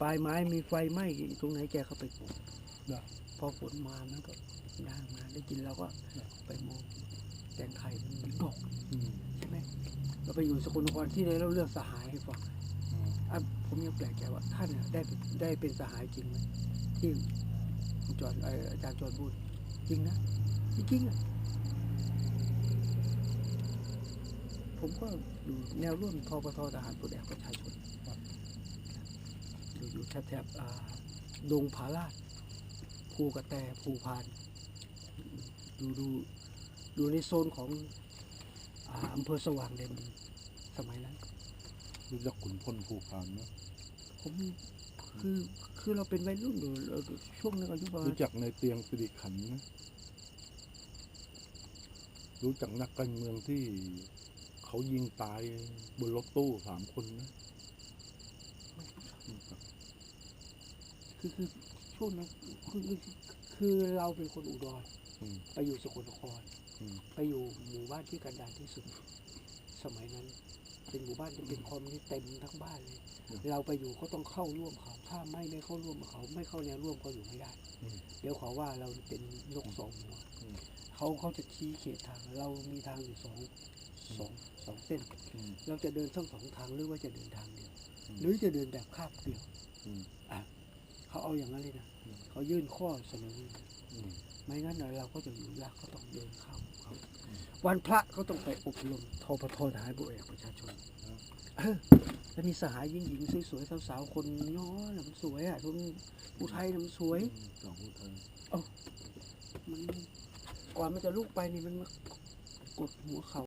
ปลายไม้มีไฟไหม้ตรงไหนแกเข้าไปปลูกเหรอพอฝนมามันก็ย่างมาได้กินเราก็ไปมองแตงไทยมันมีดอกอืมใช่ไหมเราไปอยู่สกลนครที่ไหนเราเลือกสหายให้ฟังอืมอะผมยังแปลกใจว่าท่านน่ะได้ได้เป็นสหายจริงไหมที่คุณจอนเอ่ออาจารย์จอนพูดจริงนะจริงๆอะผมก็อยู่แนวร่วมทปททหารปลดแอกประชาชนอยู่อยู่ แถบๆอ่าดงผาลาดภูกระแตภูพาน ดูดูอยู่ในโซนของอาอำเภอสว่างแดนดินสมัยนั้นรู้จักขุนพลภูพานไหมผมคือคือเราเป็นวัยรุ่นอยู่เราช่วงนั้นอายุประมาณรู้จักในเตียงสิริขันธ์ไหมรู้จักนักการเมืองที่เขายิงตายบนรถตู้สามคนไหมรู้จัก คือคือช่วงนั้นคือคือคือเราเป็นคนอุดรอืมไปอยู่สกลนครอืมไปอยู่หมู่บ้านที่กันดารที่สุด สมัยนั้น เป็นหมู่บ้านที่เป็นคอมมิวนิสต์เต็มทั้งบ้านเลย เราไปอยู่ก็ต้องเข้าร่วมเขา ถ้าไม่ไม่เข้าร่วมกับเขา ไม่เข้าแนวร่วมก็อยู่ไม่ได้อืมเดี๋ยวเขาว่าเราเป็นนกสองหัวอืมเขาเขาจะชี้เขตทาง เรามีทางอยู่สองสองสองเส้นอืมเราจะเดินทั้งสองทางหรือว่าจะเดินทางเดียวอืมหรือจะเดินแบบคาบเดียวอืมอะ เขาเอาอย่างนั้นเลยนะอืมเขายื่นข้อเสนออืมไม่งั้นน่ะเราก็จะอยู่ยากเขาต้องเดินเข้าเขาวันพระเขาต้องไปอบรมทปททหารบุเอกประชาชนเออแล้วมีสหายหญิงหญิงๆสวยๆสาวๆคนย้อน่ะมันสวยอะคนอุทัยน่ะมันสวยสองผู้ไทยมันก่อนมันจะลุกไปนี่มันมากดหัวเขา